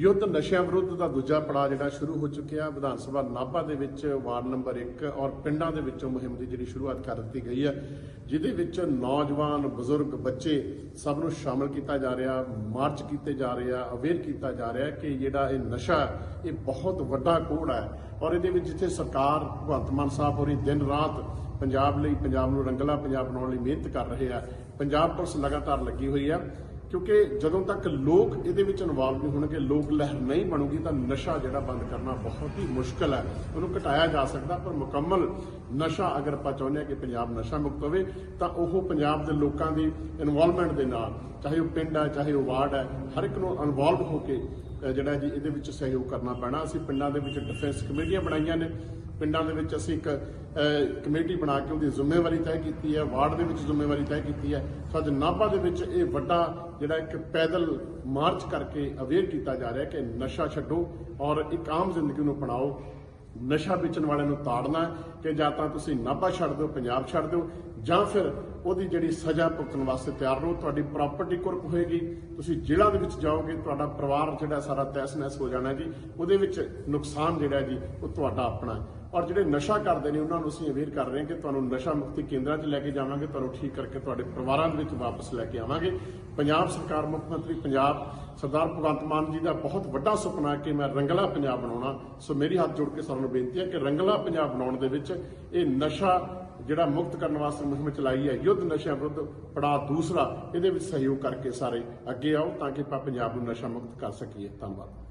ਯੁੱਧ ਨਸ਼ਿਆਂ ਵਿਰੁੱਧ ਦਾ ਦੂਜਾ ਪੜਾਅ ਜਿਹੜਾ ਸ਼ੁਰੂ ਹੋ ਚੁੱਕਿਆ। ਵਿਧਾਨ ਸਭਾ ਨਾਭਾ ਦੇ ਵਿੱਚ ਵਾਰਡ ਨੰਬਰ 1 ਔਰ ਪਿੰਡਾਂ ਦੇ ਵਿੱਚੋਂ ਮੁਹਿੰਮ ਦੀ ਜਿਹੜੀ ਸ਼ੁਰੂਆਤ ਕਰ ਦਿੱਤੀ ਗਈ ਹੈ, ਜਿਹਦੇ ਵਿੱਚ ਨੌਜਵਾਨ, ਬਜ਼ੁਰਗ ਬੱਚੇ ਸਭ ਨੂੰ ਸ਼ਾਮਲ ਕੀਤਾ ਜਾ ਰਿਹਾ, ਮਾਰਚ ਕੀਤੇ ਜਾ ਰਹੇ ਆ, ਅਵੇਅਰ ਕੀਤਾ ਜਾ ਰਿਹਾ ਕਿ ਜਿਹੜਾ ਇਹ ਨਸ਼ਾ ਇਹ ਬਹੁਤ ਵੱਡਾ ਕੋੜ ਹੈ ਔਰ ਇਹਦੇ ਵਿੱਚ ਜਿੱਥੇ ਸਰਕਾਰ ਭਗਵੰਤ ਮਾਨ ਸਾਹਿਬ ਹੋਰੀ ਦਿਨ ਰਾਤ ਪੰਜਾਬ ਲਈ, ਪੰਜਾਬ ਨੂੰ ਰੰਗਲਾ, ਪੰਜਾਬ ਬਣਾਉਣ ਲਈ ਮਿਹਨਤ ਕਰ ਰਹੇ ਆ। ਪੰਜਾਬ ਪੁਲਿਸ ਲਗਾਤਾਰ ਲੱਗੀ ਹੋਈ ਆ, ਕਿਉਂਕਿ ਜਦੋਂ ਤੱਕ ਲੋਕ ਇਹਦੇ ਵਿੱਚ ਇਨਵੋਲਵ ਨਹੀਂ ਹੋਣਗੇ, ਲੋਕ ਲਹਿਰ ਨਹੀਂ ਬਣੂਗੀ, ਤਾਂ ਨਸ਼ਾ ਜਿਹੜਾ ਬੰਦ ਕਰਨਾ ਬਹੁਤ ਹੀ ਮੁਸ਼ਕਲ ਹੈ ਉਹਨੂੰ ਘਟਾਇਆ ਜਾ ਸਕਦਾ, ਪਰ ਮੁਕੰਮਲ ਨਸ਼ਾ ਅਗਰ ਆਪਾਂ ਚਾਹੁੰਦੇ ਹਾਂ ਕਿ ਪੰਜਾਬ ਨਸ਼ਾ ਮੁਕਤ ਹੋਵੇ, ਤਾਂ ਉਹ ਪੰਜਾਬ ਦੇ ਲੋਕਾਂ ਦੀ ਇਨਵੋਲਵਮੈਂਟ ਦੇ ਨਾਲ, ਚਾਹੇ ਉਹ ਪਿੰਡ ਹੈ ਚਾਹੇ ਉਹ ਵਾਰਡ ਹੈ ਹਰ ਇੱਕ ਨੂੰ ਇਨਵੋਲਵ ਹੋ ਕੇ ਜਿਹੜਾ ਜੀ ਇਹਦੇ ਵਿੱਚ ਸਹਿਯੋਗ ਕਰਨਾ ਪੈਣਾ। ਅਸੀਂ ਪਿੰਡਾਂ ਦੇ ਵਿੱਚ ਡਿਫੈਂਸ ਕਮੇਟੀਆਂ ਬਣਾਈਆਂ ਨੇ ਪਿੰਡਾਂ ਦੇ ਵਿੱਚ ਅਸੀਂ ਇੱਕ ਕਮੇਟੀ ਬਣਾ ਕੇ ਉਹਦੀ ਜ਼ਿੰਮੇਵਾਰੀ ਤੈਅ ਕੀਤੀ ਹੈ, ਵਾਰਡ ਦੇ ਵਿੱਚ ਜ਼ਿੰਮੇਵਾਰੀ ਤੈਅ ਕੀਤੀ ਹੈ। ਸੋ ਅੱਜ ਨਾਭਾ ਦੇ ਵਿੱਚ ਇਹ ਵੱਡਾ ਜਿਹੜਾ ਇੱਕ ਪੈਦਲ ਮਾਰਚ ਕਰਕੇ ਅਵੇਅਰ ਕੀਤਾ ਜਾ ਰਿਹਾ ਕਿ ਨਸ਼ਾ ਛੱਡੋ ਔਰ ਇੱਕ ਆਮ ਜ਼ਿੰਦਗੀ ਨੂੰ ਅਪਣਾਓ। ਨਸ਼ਾ ਵੇਚਣ ਵਾਲਿਆਂ ਨੂੰ ਤਾੜਨਾ ਕਿ ਜਾਂ ਤਾਂ ਤੁਸੀਂ ਨਾਭਾ ਛੱਡ ਦਿਓ, ਪੰਜਾਬ ਛੱਡ ਦਿਓ, ਜਾਂ ਫਿਰ ਉਹਦੀ ਜਿਹੜੀ ਸਜ਼ਾ ਭੁਗਤਣ ਵਾਸਤੇ ਤਿਆਰ ਰਹੋ, ਤੁਹਾਡੀ ਪ੍ਰਾਪਰਟੀ ਕੁਰਕ ਹੋਏਗੀ, ਤੁਸੀਂ ਜੇਲ੍ਹਾਂ ਦੇ ਵਿੱਚ ਜਾਓਗੇ, ਤੁਹਾਡਾ ਪਰਿਵਾਰ ਜਿਹੜਾ ਸਾਰਾ ਤਹਿਸ-ਨਹਿਸ ਹੋ ਜਾਣਾ ਜੀ, ਉਹਦੇ ਵਿੱਚ ਨੁਕਸਾਨ ਜਿਹੜਾ ਜੀ, ਉਹ ਤੁਹਾਡਾ ਆਪਣਾ ਔਰ ਜਿਹੜੇ ਨਸ਼ਾ ਕਰਦੇ ਨੇ, ਉਹਨਾਂ ਨੂੰ ਅਸੀਂ ਅਵੇਅਰ ਕਰ ਰਹੇ ਹਾਂ ਕਿ ਤੁਹਾਨੂੰ ਨਸ਼ਾ ਮੁਕਤੀ ਕੇਂਦਰਾਂ 'ਚ ਲੈ ਕੇ ਜਾਵਾਂਗੇ, ਤੁਹਾਨੂੰ ਠੀਕ ਕਰਕੇ ਤੁਹਾਡੇ ਪਰਿਵਾਰਾਂ ਦੇ ਵਿੱਚ ਵਾਪਸ ਲੈ ਕੇ ਆਵਾਂਗੇ। ਪੰਜਾਬ ਸਰਕਾਰ, ਮੁੱਖ ਮੰਤਰੀ ਪੰਜਾਬ, ਸਰਦਾਰ ਭਗਵੰਤ ਮਾਨ ਜੀ ਦਾ ਬਹੁਤ ਵੱਡਾ ਸੁਪਨਾ ਹੈ ਕਿ ਮੈਂ ਰੰਗਲਾ ਪੰਜਾਬ ਬਣਾਉਣਾ। ਸੋ ਮੇਰੀ ਹੱਥ ਜੋੜ ਕੇ ਸਾਰਿਆਂ ਨੂੰ ਬੇਨਤੀ ਹੈ ਕਿ ਰੰਗਲਾ ਪੰਜਾਬ ਬਣਾਉਣ ਦੇ ਵਿੱਚ ਇਹ ਨਸ਼ਾ ਜਿਹੜਾ ਮੁਕਤ ਕਰਨ ਵਾਸਤੇ ਮੁਹਿੰਮ ਚਲਾਈ ਹੈ, ਯੁੱਧ ਨਸ਼ਿਆਂ ਵਿਰੁੱਧ ਪੜਾਅ ਦੂਸਰਾ ਇਹਦੇ ਵਿੱਚ ਸਹਿਯੋਗ ਕਰਕੇ ਸਾਰੇ ਅੱਗੇ ਆਓ ਤਾਂ ਕਿ ਆਪਾਂ ਪੰਜਾਬ ਨੂੰ ਨਸ਼ਾ ਮੁਕਤ ਕਰ ਸਕੀਏ। ਧੰਨਵਾਦ।